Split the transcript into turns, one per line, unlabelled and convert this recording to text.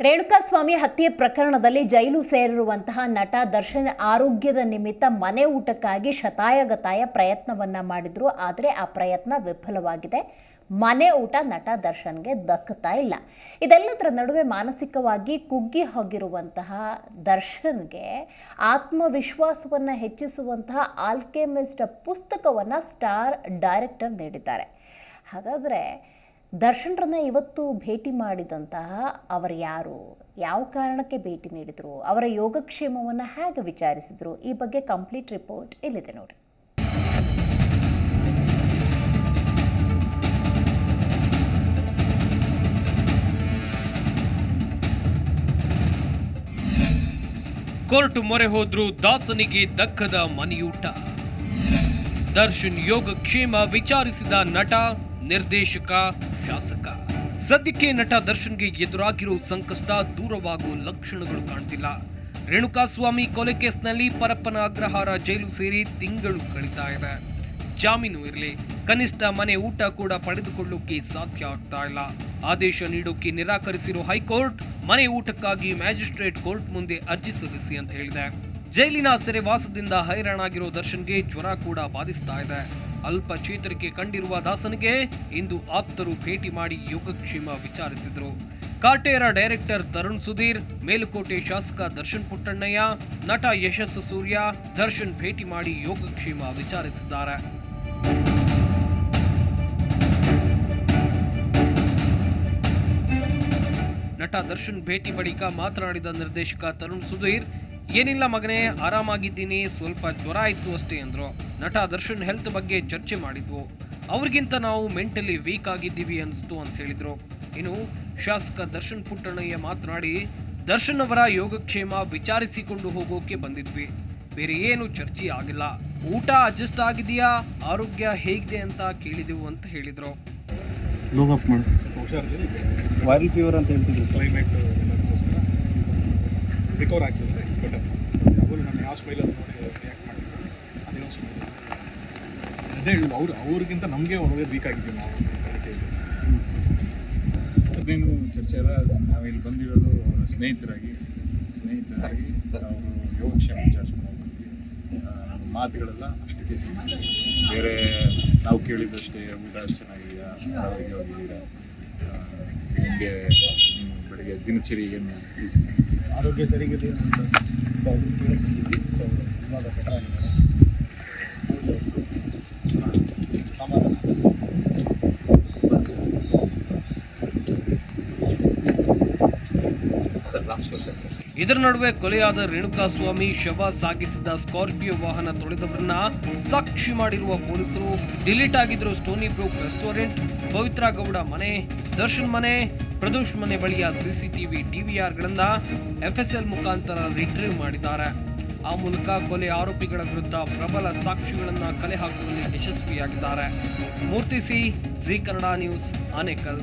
ರೇಣುಕಾಸ್ವಾಮಿ ಹತ್ಯೆ ಪ್ರಕರಣದಲ್ಲಿ ಜೈಲು ಸೇರಿರುವಂತಹ ನಟ ದರ್ಶನ್ ಆರೋಗ್ಯದ ನಿಮಿತ್ತ ಮನೆ ಊಟಕ್ಕಾಗಿ ಶತಾಯಗತಾಯ ಪ್ರಯತ್ನವನ್ನ ಮಾಡಿದ್ರು. ಆದರೆ ಆ ಪ್ರಯತ್ನ ವಿಫಲವಾಗಿದೆ. ಮನೆ ಊಟ ನಟ ದರ್ಶನ್ಗೆ ದಕ್ಕುತ್ತಾ ಇಲ್ಲ. ಇದೆಲ್ಲದರ ನಡುವೆ ಮಾನಸಿಕವಾಗಿ ಕುಗ್ಗಿ ಹೋಗಿರುವಂತಹ ದರ್ಶನ್ಗೆ ಆತ್ಮವಿಶ್ವಾಸವನ್ನು ಹೆಚ್ಚಿಸುವಂತಹ ಆಲ್ಕೆಮಿಸ್ಟ್ ಪುಸ್ತಕವನ್ನು ಸ್ಟಾರ್ ಡೈರೆಕ್ಟರ್ ನೀಡಿದ್ದಾರೆ. ಹಾಗಾದರೆ ದರ್ಶನ್ರನ್ನ ಇವತ್ತು ಭೇಟಿ ಮಾಡಿದಂತಹ ಅವರು ಯಾರು? ಯಾವ ಕಾರಣಕ್ಕೆ ಭೇಟಿ ನೀಡಿದರು? ಅವರ ಯೋಗಕ್ಷೇಮವನ್ನು ಹೇಗೆ ವಿಚಾರಿಸಿದ್ರು? ಈ ಬಗ್ಗೆ ಕಂಪ್ಲೀಟ್ ರಿಪೋರ್ಟ್ ಇಲ್ಲಿದೆ ನೋಡಿ
ಕೋರ್ಟ್ ಮೊರೆ ಹೋದ್ರು ದಾಸನಿಗೆ ದಕ್ಕದ ಮನೆಯೂಟ. ದರ್ಶನ್ ಯೋಗಕ್ಷೇಮ ವಿಚಾರಿಸಿದ ನಟ ನಿರ್ದೇಶಕ, ಶಾಸಕ. ಸದ್ಯಕ್ಕೆ ನಟ ದರ್ಶನ್ಗೆ ಎದುರಾಗಿರೋ ಸಂಕಷ್ಟ ದೂರವಾಗುವ ಲಕ್ಷಣಗಳು ಕಾಣ್ತಿಲ್ಲ. ರೇಣುಕಾಸ್ವಾಮಿ ಕೊಲೆ ಕೇಸ್ನಲ್ಲಿ ಪರಪ್ಪನ ಅಗ್ರಹಾರ ಜೈಲು ಸೇರಿ ತಿಂಗಳು ಕಳೀತಾ ಇದೆ ಜಾಮೀನು ಇರಲಿ. ಕನಿಷ್ಠ ಮನೆ ಊಟ ಕೂಡ ಪಡೆದುಕೊಳ್ಳೋಕೆ ಸಾಧ್ಯ ಆಗ್ತಾ ಇಲ್ಲ. ಆದೇಶ ನೀಡೋಕೆ ನಿರಾಕರಿಸಿರೋ ಹೈಕೋರ್ಟ್ ಮನೆ ಊಟಕ್ಕಾಗಿ ಮ್ಯಾಜಿಸ್ಟ್ರೇಟ್ ಕೋರ್ಟ್ ಮುಂದೆ ಅರ್ಜಿ ಸಲ್ಲಿಸಿ ಅಂತ ಹೇಳಿದೆ. ಜೈಲಿನ ಸೆರೆವಾಸದಿಂದ ಹೈರಾಣಾಗಿರೋ ದರ್ಶನ್ಗೆ ಜ್ವರ ಕೂಡ ಬಾಧಿಸ್ತಾ ಇದೆ. ಅಲ್ಪ ಚೇತರಿಕೆ ಕಂಡಿರುವ ದಾಸನಿಗೆ ಇಂದು ಆಪ್ತರು ಭೇಟಿ ಮಾಡಿ ಯೋಗಕ್ಷೇಮ ವಿಚಾರಿಸಿದರು. ಕಾಟೇರ ಡೈರೆಕ್ಟರ್ ತರುಣ್ ಸುಧೀರ್, ಮೇಲುಕೋಟೆ ಶಾಸಕ ದರ್ಶನ್ ಪುಟ್ಟಣ್ಣಯ್ಯ, ನಟ ಯಶಸ್ಸು ಸೂರ್ಯ, ದರ್ಶನ್ ಭೇಟಿ ಮಾಡಿ ಯೋಗಕ್ಷೇಮ ವಿಚಾರಿಸಿದ್ದಾರೆ. ನಟ ದರ್ಶನ್ ಭೇಟಿ ಬಳಿಕ ಮಾತನಾಡಿದ ನಿರ್ದೇಶಕ ತರುಣ್ ಸುಧೀರ್ ಏನಿಲ್ಲ ಮಗನೇ ಆರಾಮಾಗಿದ್ದೀನಿ ಸ್ವಲ್ಪ ಜ್ವರ ಇತ್ತು ಅಷ್ಟೇ ಅಂದ್ರು. ನಟ ದರ್ಶನ್ ಹೆಲ್ತ್ ಬಗ್ಗೆ ಚರ್ಚೆ ಮಾಡಿದ್ವು. ಅವ್ರಿಗಿಂತ ನಾವು ಮೆಂಟಲಿ ವೀಕ್ ಆಗಿದ್ದೀವಿ ಅನಿಸ್ತು ಅಂತ ಹೇಳಿದ್ರು. ಇನ್ನು ಶಾಸಕ ದರ್ಶನ್ ಪುಟ್ಟಣ್ಣಯ್ಯ ಮಾತನಾಡಿ ದರ್ಶನ್ ಅವರ ಯೋಗಕ್ಷೇಮ ವಿಚಾರಿಸಿಕೊಂಡು ಹೋಗೋಕೆ ಬಂದಿದ್ವಿ. ಬೇರೆ ಏನು ಚರ್ಚೆ ಆಗಿಲ್ಲ. ಊಟ ಅಡ್ಜಸ್ಟ್ ಆಗಿದೆಯಾ? ಆರೋಗ್ಯ ಹೇಗಿದೆ ಅಂತ ಕೇಳಿದೆವು ಅಂತ ಹೇಳಿದ್ರು.
ಲೋಗ್ ಅಪ್ ಮಾಡು.
ಹುಷಾರಿಲ್ಲ
ವೈರಲ್ ಫೀವರ್ ಅಂತ ಹೇಳ್ತಿದ್ರು.
ಕ್ಲೈಮೇಟ್ ರಿಕವರ್ ಆಗ್ತದೆ. ಬೆಟರ್ ಯಾವಾಗಲೂ ನಾನು ಯಾವ ಸ್ಮೈಲಲ್ಲಿ ನೋಡಿ ರಿಯಾಕ್ಟ್ ಮಾಡಿದ್ರು ಅದೇನೋ ಸ್ಮೈಲ್ ಅದೇ ಹೇಳುದು ಅವ್ರು ಅವ್ರಿಗಿಂತ ನಮಗೆ ಒಳಗೆ ವೀಕ್ ಆಗಿದ್ದೀವಿ ನಾವು
ಅದೇನು ಚರ್ಚೆ ಅಲ್ಲ ನಾವು ಇಲ್ಲಿ ಬಂದಿರೋದು ಅವರ ಸ್ನೇಹಿತರಾಗಿ. ಸ್ನೇಹಿತರಾಗಿ ಅವರು ಯೋಗಕ್ಷೇಮ ವಿಚಾರಿಸ್ಕೊಂಡು ಮಾತುಗಳೆಲ್ಲ ಅಷ್ಟಕ್ಕೆ ಸೀಮಿತ ಬೇರೆ ನಾವು ಕೇಳಿದಷ್ಟೇ ಊಟ ಚೆನ್ನಾಗಿದೆಯಾ? ಆರೋಗ್ಯವಾಗಿದೆಯಾ ಆ, ನಿಮಗೆ ಬೆಳಗ್ಗೆ ದಿನಚರಿ ಏನು?
ಆರೋಗ್ಯ ಸರಿಗಿದೆ ಅಂತ. ಇವಾಗ
ಇದರ ನಡುವೆ ಕೊಲೆಯಾದ ರೇಣುಕಾಸ್ವಾಮಿ ಶವ ಸಾಗಿಸಿದ ಸ್ಕಾರ್ಪಿಯೋ ವಾಹನ ತೊಳೆದವರನ್ನ ಸಾಕ್ಷಿ ಮಾಡಿರುವ ಪೊಲೀಸರು ಡಿಲೀಟ್ ಆಗಿದ್ರು. Stony Brook restaurant, Pavithra Gowda ಮನೆ, ದರ್ಶನ್ ಮನೆ, ಪ್ರದೋಷ್ ಮನೆ ಬಳಿಯ ಸಿಸಿಟಿವಿ ಡಿವಿಆರ್ಗಳನ್ನ ಎಫ್ಎಸ್ಎಲ್ ಮುಖಾಂತರ ರಿಟ್ರೀವ್ ಮಾಡಿದ್ದಾರೆ. ಆ ಮೂಲಕ ಕೊಲೆ ಆರೋಪಿಗಳ ವಿರುದ್ಧ ಪ್ರಬಲ ಸಾಕ್ಷಿಗಳನ್ನ ಕಲೆ ಹಾಕುವಲ್ಲಿ ಯಶಸ್ವಿಯಾಗಿದ್ದಾರೆ. Murthy C, Zee Kannada news, Anekal.